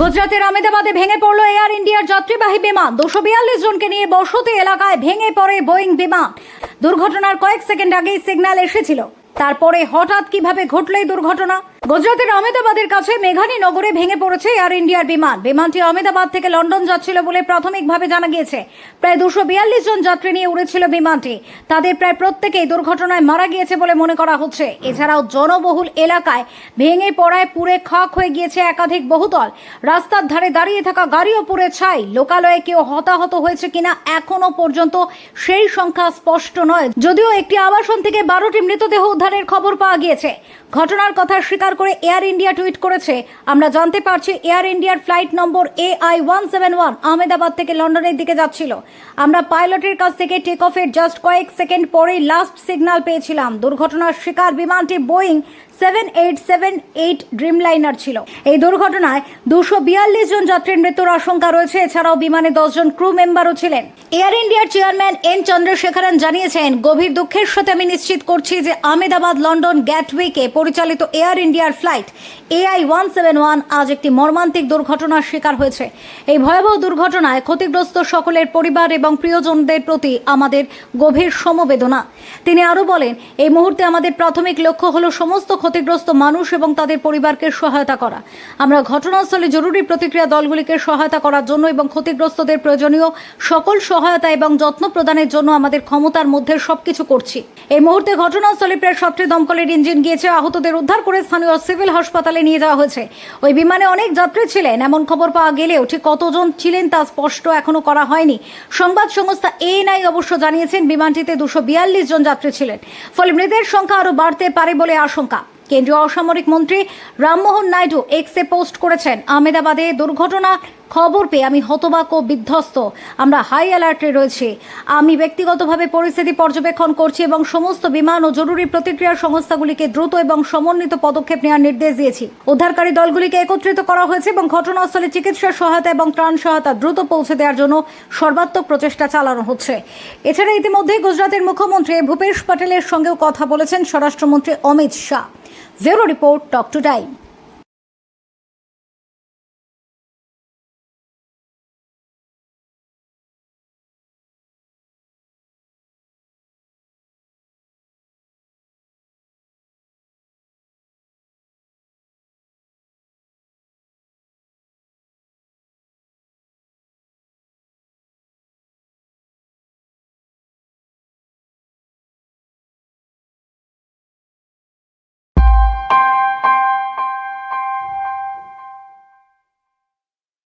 গুজরাতের আমেদাবাদে ভেঙে পড়ল এয়ার ইন্ডিয়ার যাত্রীবাহী বিমান। দুশো বিয়াল্লিশ জনকে নিয়ে বসতি এলাকায় ভেঙে পড়ে বোয়িং বিমান। দুর্ঘটনার কয়েক সেকেন্ড আগেই সিগন্যাল এসেছিল। তারপরে হঠাৎ কীভাবে ঘটলেই দুর্ঘটনা? গুজরাতের আহমেদাবাদের কাছে মেঘানী নগরে ভেঙে পড়েছে এয়ার ইন্ডিয়ার বিমান। বিমানটি আহমেদাবাদ থেকে লন্ডন যাচ্ছিল বলে প্রাথমিকভাবে জানা গিয়েছে। প্রায় দুশো বিয়াল্লিশ জন যাত্রী নিয়ে উড়েছিল বিমানটি। তাদের প্রায় প্রত্যেকেই দুর্ঘটনায় মারা গিয়েছে বলে মনে করা হচ্ছে। এছাড়াও জনবহুল এলাকায় ভেঙে পড়ায় পুড়ে খাক হয়ে গিয়েছে একাধিক বহুতল। রাস্তার ধারে দাঁড়িয়ে থাকা গাড়িও পুড়ে ছাই। লোকালয়ে কেউ হতাহত হয়েছে কিনা এখনও পর্যন্ত সেই সংখ্যা স্পষ্ট নয়। যদিও একটি আবাসন থেকে বারোটি মৃতদেহ উদ্ধারের খবর পাওয়া গিয়েছে। ঘটনার কথা স্বীকার করে এয়ার ইন্ডিয়া টুইট করেছে। আমরা জানতে পারছি এয়ার ইন্ডিয়ার flight number A I one seven one Ahmedabad থেকে লন্ডনের দিকে যাচ্ছিল। আমরা পাইলটের কাছ থেকে টেক অফের জাস্ট কয়েক সেকেন্ড পরেই লাস্ট সিগন্যাল পেয়েছিলাম। দুর্ঘটনার শিকার বিমানটি Boeing seven eight seven eight Dreamliner ছিল। এই দুর্ঘটনায় দুশো বিয়াল্লিশ জন যাত্রীর মৃত্যুর আশঙ্কা রয়েছে। এছাড়াও বিমানে দশজন ক্রু মেম্বারও ছিলেন। এয়ার ইন্ডিয়ার চেয়ারম্যান এন চন্দ্রশেখরন জানিয়েছেন, গভীর দুঃখের সাথে আমি নিশ্চিত করছি যে আহমেদাবাদ, লন্ডন গ্যাটওয়েকে পরিচালিত এয়ার ইন্ডিয়ার flight AI one seven one আজ একটি মর্মান্তিক দুর্ঘটনার শিকার হয়েছে। এই ভয়াবহ দুর্ঘটনায় ক্ষতিগ্রস্ত সকলের পরিবার এবং প্রিয়জনদের প্রতি আমাদের গভীর সমবেদনা। তিনি আরও বলেন, এই মুহূর্তে আমাদের প্রাথমিক লক্ষ্য হলো সমস্ত ক্ষতিগ্রস্ত মানুষ এবং তাদের পরিবারকে সহায়তা করা। আমরা ঘটনাস্থলে জরুরি প্রতিক্রিয়া দলগুলিকে সহায়তা করার জন্য এবং ক্ষতিগ্রস্তদের প্রয়োজনীয় সকল সহায়তা এবং যত্ন প্রদানের জন্য আমাদের ক্ষমতার মধ্যে সবকিছু করছি। এই মুহূর্তে ঘটনাস্থলে প্রায় সাতটি দমকলের ইঞ্জিন গিয়েছে। আহতদের উদ্ধার করে স্থানীয় সিভিল হাসপাতালে নিয়ে যাওয়া হয়েছে। ওই বিমানে অনেক যাত্রী ছিলেন, এমন খবর পাওয়া গেলেও ঠিক কতজন ছিলেন তা স্পষ্ট এখনও করা হয়নি। সংবাদ সংস্থা এএনআই অবশ্য জানিয়েছেন, বিমানটিতে দুশো জন যাত্রী ছিলেন। ফলে মৃতের সংখ্যা আরও বাড়তে পারে বলে আশঙ্কা। কেন্দ্রীয় অসামরিক মন্ত্রী রামমোহন নাইডু এক্সে পোস্ট করেছেন, আহমেদাবাদে দুর্ঘটনা, খবর পেয়ে আমি হতবাক ও বিধ্বস্ত। আমরা হাই অ্যালার্টে রয়েছি। আমি ব্যক্তিগতভাবে পরিস্থিতি পর্যবেক্ষণ করছি এবং সমস্ত বিমান ও জরুরি প্রতিক্রিয়া সংস্থাগুলিকে দ্রুত এবং সমন্বিত পদক্ষেপ নেওয়ার নির্দেশ দিয়েছি। উদ্ধারকারী দলগুলিকে একত্রিত করা হয়েছে এবং ঘটনাস্থলে চিকিৎসা সহায়তা এবং ত্রাণ সহায়তা দ্রুত পৌঁছে দেওয়ার জন্য সর্বাত্মক প্রচেষ্টা চালানো হচ্ছে। এছাড়া ইতিমধ্যে গুজরাতের মুখ্যমন্ত্রী ভূপেশ প্যাটেলের সঙ্গেও কথা বলেছেন স্বরাষ্ট্রমন্ত্রী Amit Shah. Zero Report Talk to Time.